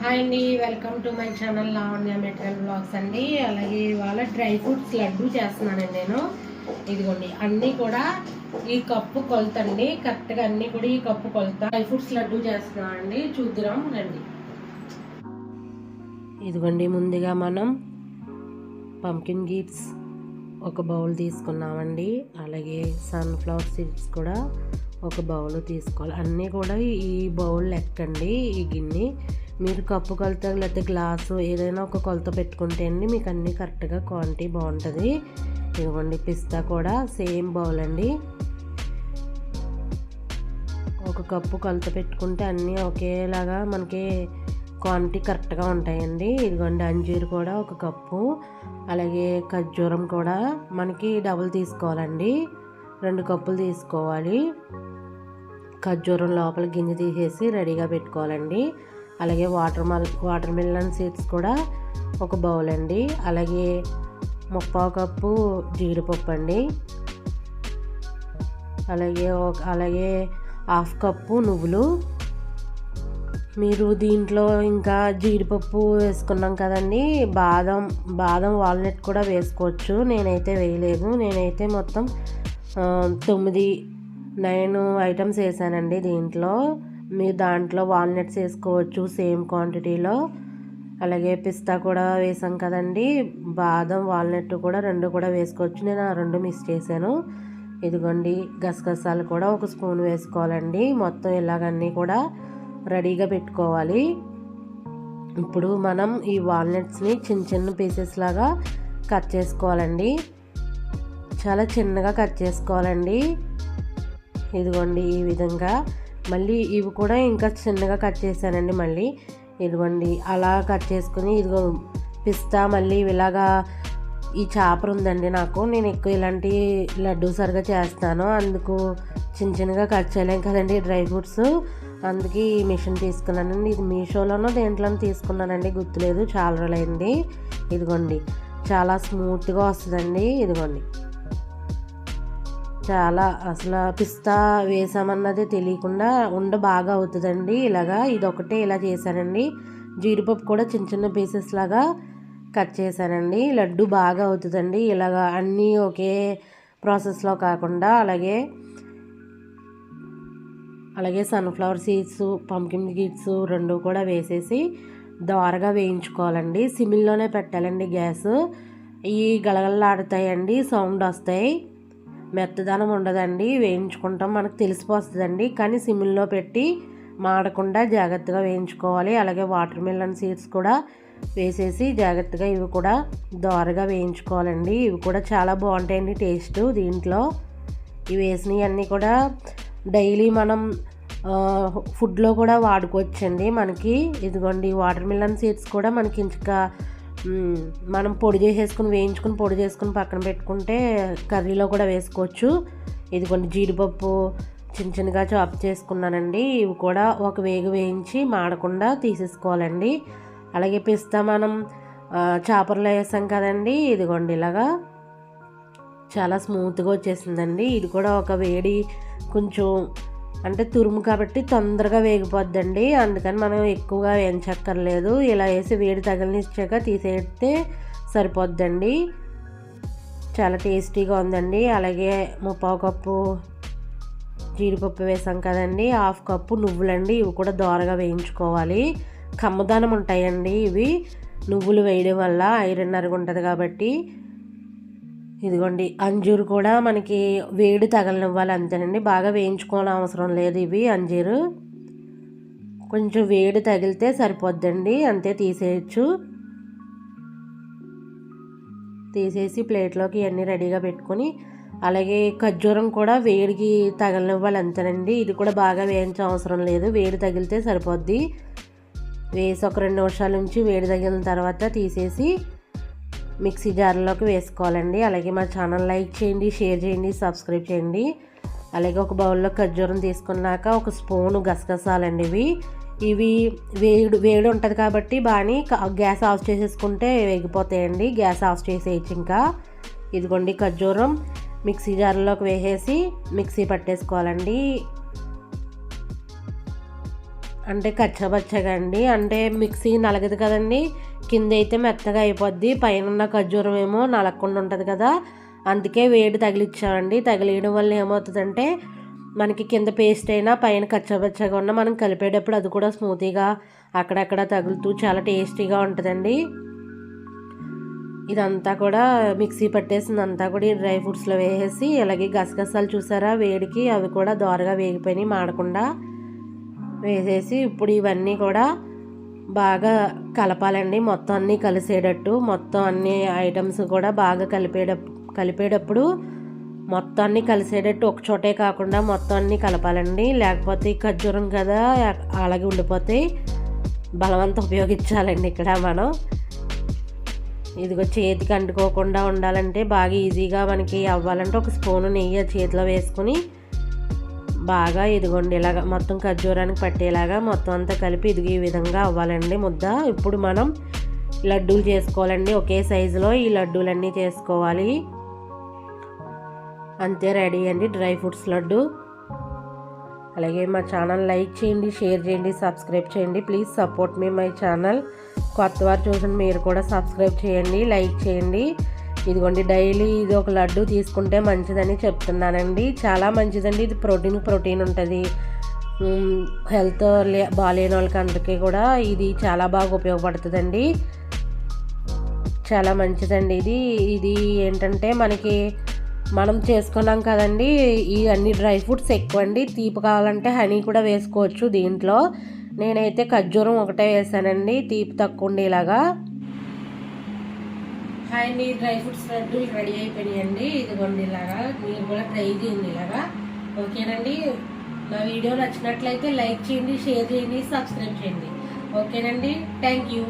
Hi అండి welcome to my channel Lavanya material blogs అండి. అలాగే ఇవాళ డ్రై ఫ్రూట్స్ లడ్డు చేస్తున్నానండి నేను. ఇదిగోండి అన్నీ కూడా ఈ కప్పు కొలత అండి కరెక్ట్గా అన్నీ కూడా ఈ కప్పు కొలత. డ్రై ఫ్రూట్స్ లడ్డు చేస్తున్నానండి చూద్దాం రండి. ఇదిగోండి ముందుగా మనం పంకిన్ గీట్స్ ఒక బౌల్ తీసుకున్నామండి. అలాగే సన్ఫ్లవర్ సీడ్స్ కూడా ఒక బౌల్ తీసుకోవాలి. అన్నీ కూడా ఈ బౌల్ లెక్కండి ఈ గిన్నె. మీరు కప్పు కొలత లేకపోతే గ్లాసు ఏదైనా ఒక కొలత పెట్టుకుంటే అండి మీకు అన్నీ కరెక్ట్గా క్వాంటిటీ బాగుంటుంది. ఇదిగోండి పిస్తా కూడా సేమ్ బౌల్ అండి. ఒక కప్పు కొలత పెట్టుకుంటే అన్నీ ఒకేలాగా మనకి క్వాంటిటీ కరెక్ట్గా ఉంటాయండి. ఇదిగోండి అంజీరు కూడా ఒక కప్పు. అలాగే ఖర్జూరం కూడా మనకి డబుల్ తీసుకోవాలండి. రెండు కప్పులు తీసుకోవాలి. ఖర్జూరం లోపల గింజ తీసేసి రెడీగా పెట్టుకోవాలండి. అలాగే వాటర్ మల్ వాటర్ మిలన్ సీడ్స్ కూడా ఒక బౌల్ అండి. అలాగే ముప్పావు కప్పు జీడిపప్పు అండి. అలాగే ఒక అలాగే హాఫ్ కప్పు నువ్వులు. మీరు దీంట్లో ఇంకా జీడిపప్పు వేసుకున్నాం కదండి. బాదం బాదం వాల్నట్ కూడా వేసుకోవచ్చు. నేనైతే వేయలేదు. నేనైతే మొత్తం తొమ్మిది నైన్ ఐటమ్స్ వేసానండి దీంట్లో. మీరు దాంట్లో వాల్నట్స్ వేసుకోవచ్చు సేమ్ క్వాంటిటీలో. అలాగే పిస్తా కూడా వేసాం కదండి. బాదం వాల్నట్ కూడా రెండు కూడా వేసుకోవచ్చు. నేను ఆ రెండు మిస్ చేశాను. ఇదిగోండి గసగసాలు కూడా ఒక స్పూన్ వేసుకోవాలండి. మొత్తం ఇలాగన్నీ కూడా రెడీగా పెట్టుకోవాలి. ఇప్పుడు మనం ఈ వాల్నట్స్ని చిన్న చిన్న పీసెస్ లాగా కట్ చేసుకోవాలండి. చాలా చిన్నగా కట్ చేసుకోవాలండి. ఇదిగోండి ఈ విధంగా. మళ్ళీ ఇవి కూడా ఇంకా చిన్నగా కట్ చేశానండి మళ్ళీ. ఇదిగోండి అలా కట్ చేసుకుని ఇదిగో పిస్తా మళ్ళీ ఇలాగా ఈ చాపర్ ఉందండి నాకు. నేను ఎక్కువ ఇలాంటి లడ్డు సరిగా చేస్తాను. అందుకు చిన్న చిన్నగా కట్ చేయలేం కదండి డ్రై ఫ్రూట్స్. అందుకే ఈ మిషన్ తీసుకున్నానండి. ఇది మీషోలోనో దేంట్లోనో తీసుకున్నానండి. గుర్తులేదు చాలా రోజులైంది. ఇదిగోండి చాలా స్మూత్గా వస్తుందండి. ఇదిగోండి. చాలా అసలు పిస్తా వేసామన్నది తెలియకుండా ఉండ బాగా అవుతుందండి. ఇలాగా ఇదొకటే ఇలా చేశానండి. జీడిపప్పు కూడా చిన్న చిన్న పీసెస్ లాగా కట్ చేశానండి. లడ్డు బాగా అవుతుందండి. ఇలాగా అన్నీ ఒకే ప్రాసెస్లో కాకుండా అలాగే అలాగే సన్ఫ్లవర్ సీడ్స్ పంకిన్ సీడ్స్ రెండు కూడా వేసేసి దోరగా వేయించుకోవాలండి. సిమిల్లోనే పెట్టాలండి గ్యాస్. ఈ గలగలలాడుతాయండి సౌండ్ వస్తాయి. మెత్తదనం ఉండదండి వేయించుకుంటాం మనకు తెలిసిపోతుందండి కానీ సిమ్లో పెట్టి మాడకుండా జాగ్రత్తగా వేయించుకోవాలి. అలాగే వాటర్ మిలన్ సీడ్స్ కూడా వేసేసి జాగ్రత్తగా ఇవి కూడా దోరగా వేయించుకోవాలండి. ఇవి కూడా చాలా బాగుంటాయండి టేస్ట్ దీంట్లో. ఇవి వేసినవన్నీ కూడా డైలీ మనం ఫుడ్లో కూడా వాడుకోవచ్చండి మనకి. ఇదిగోండి వాటర్ మిలన్ సీడ్స్ కూడా మనకి ఇంకా మనం పొడి చేసేసుకుని వేయించుకుని పొడి చేసుకుని పక్కన పెట్టుకుంటే కర్రీలో కూడా వేసుకోవచ్చు. ఇదిగోండి జీడిపప్పు చిన్న చిన్నగా చాప్ చేసుకున్నానండి. ఇవి కూడా ఒక వేగు వేయించి మాడకుండా తీసేసుకోవాలండి. అలాగే పిస్తా మనం ఆ, చాపర్లో వేసాం కదండి. ఇదిగోండి ఇలాగా చాలా స్మూత్గా వచ్చేసిందండి. ఇది కూడా ఒక వేడి కొంచెం అంటే తురుము కాబట్టి తొందరగా వేగిపోద్దండి. అందుకని మనం ఎక్కువగా వేయించక్కర్లేదు. ఇలా వేసి వేడి తగిలినిచ్చాక తీసేస్తే సరిపోద్దండి. చాలా టేస్టీగా ఉందండి. అలాగే ముప్పావు కప్పు జీడిపప్పు వేసాం కదండి. హాఫ్ కప్పు నువ్వులండి. ఇవి కూడా దోరగా వేయించుకోవాలి. కమ్మదానం ఉంటాయండి ఇవి. నువ్వులు వేయడం వల్ల ఐరన్ అరుగు ఉంటుంది కాబట్టి ఇదిగోండి అంజూరు కూడా మనకి వేడి తగలనివ్వాలి అంతేనండి. బాగా వేయించుకోవాలని అవసరం లేదు ఇవి అంజీరు. కొంచెం వేడి తగిలితే సరిపోద్దండి అంతే తీసేయచ్చు. తీసేసి ప్లేట్లోకి ఇవన్నీ రెడీగా పెట్టుకొని అలాగే ఖర్జూరం కూడా వేడికి తగలనివ్వాలి అంతేనండి. ఇది కూడా బాగా వేయించే అవసరం లేదు వేడి తగిలితే సరిపోద్ది. వేసి ఒక రెండు నిమిషాల నుంచి వేడి తగిలిన తర్వాత తీసేసి మిక్సీ జార్లోకి వేసుకోవాలండి. అలాగే మా ఛానల్ లైక్ చేయండి షేర్ చేయండి సబ్స్క్రైబ్ చేయండి. అలాగే ఒక బౌల్లో ఖర్జూరం తీసుకున్నాక ఒక స్పూను గసగసాలండి ఇవి. ఇవి వేడి వేడి ఉంటుంది కాబట్టి బాగానే గ్యాస్ ఆఫ్ చేసేసుకుంటే వేగిపోతాయండి. గ్యాస్ ఆఫ్ చేసేయచ్చు ఇంకా. ఇదిగోండి ఖర్జూరం. మిక్సీ జార్లోకి వేసేసి మిక్సీ పట్టేసుకోవాలండి. అంటే కచ్చబచ్చగా అండి అంటే మిక్సీ నలగదు కదండి. కింద అయితే మెత్తగా అయిపోద్ది. పైన ఉన్న ఖర్జూరం ఏమో నలగకుండా ఉంటుంది కదా. అందుకే వేడి తగిలిచ్చామండి. తగిలియడం వల్ల ఏమవుతుందంటే మనకి కింద పేస్ట్ అయినా పైన కచ్చబచ్చగా ఉన్న మనం కలిపేటప్పుడు అది కూడా స్మూతీగా అక్కడక్కడ తగులుతూ చాలా టేస్టీగా ఉంటుందండి. ఇదంతా కూడా మిక్సీ పట్టేసింది. అంతా కూడా ఈ డ్రై ఫ్రూట్స్లో వేసేసి అలాగే గసగసాలు చూసారా? వేడికి అవి కూడా దోరగా వేగిపోయినాయి మాడకుండా. వేసేసి ఇప్పుడు ఇవన్నీ కూడా బాగా కలపాలండి. మొత్తం అన్నీ కలిసేటట్టు మొత్తం అన్ని ఐటమ్స్ కూడా బాగా కలిపేట కలిపేటప్పుడు మొత్తం అన్నీ కలిసేటట్టు ఒక చోటే కాకుండా మొత్తం అన్నీ కలపాలండి. లేకపోతే ఖర్జూరం కదా అలాగే ఉండిపోతాయి బలవంతం ఉపయోగించాలండి ఇక్కడ మనం. ఇదిగో చేతికి అంటుకోకుండా ఉండాలంటే బాగా ఈజీగా మనకి అవ్వాలంటే ఒక స్పూను నెయ్యి చేతిలో వేసుకుని బాగా ఇదిగోండి ఇలాగ మొత్తం ఖర్జూరానికి పట్టేలాగా మొత్తం అంతా కలిపి ఇదిగి ఈ విధంగా అవ్వాలండి ముద్ద. ఇప్పుడు మనం లడ్డూలు చేసుకోవాలండి ఒకే సైజులో ఈ లడ్డూలన్నీ చేసుకోవాలి. అంతే రెడీ అండి డ్రై ఫ్రూట్స్ లడ్డు. అలాగే మా ఛానల్ లైక్ చేయండి షేర్ చేయండి సబ్స్క్రైబ్ చేయండి. Please support me my channel. కొత్త వారు చూసిన మీరు కూడా సబ్స్క్రైబ్ చేయండి లైక్ చేయండి. ఇదిగోండి డైలీ ఇది ఒక లడ్డు తీసుకుంటే మంచిదని చెప్తున్నానండి. చాలా మంచిదండి. ఇది ప్రోటీన్ ప్రోటీన్ ఉంటుంది. హెల్త్ లే బాగాలేని వాళ్ళకి అందరికీ కూడా ఇది చాలా బాగా ఉపయోగపడుతుందండి. చాలా మంచిదండి ఇది. ఇది ఏంటంటే మనకి మనం చేసుకున్నాం కదండి ఈ అన్ని డ్రై ఫ్రూట్స్ ఎక్కువ అండి తీపి కావాలంటే హనీ కూడా వేసుకోవచ్చు దీంట్లో. నేనైతే ఖర్జూరం ఒకటే వేసానండి తీపి తక్కువ ఉండేలాగా. హాయ్ అండి డ్రై ఫ్రూట్స్ రెడ్లు రెడీ అయిపోయినాయండి. ఇదిగోండి ఇలాగా. మీరు కూడా ట్రై చేయండి ఇలాగా. ఓకేనండి? నా వీడియో నచ్చినట్లయితే లైక్ చేయండి షేర్ చేయండి సబ్స్క్రైబ్ చేయండి. ఓకేనండి? Thank you.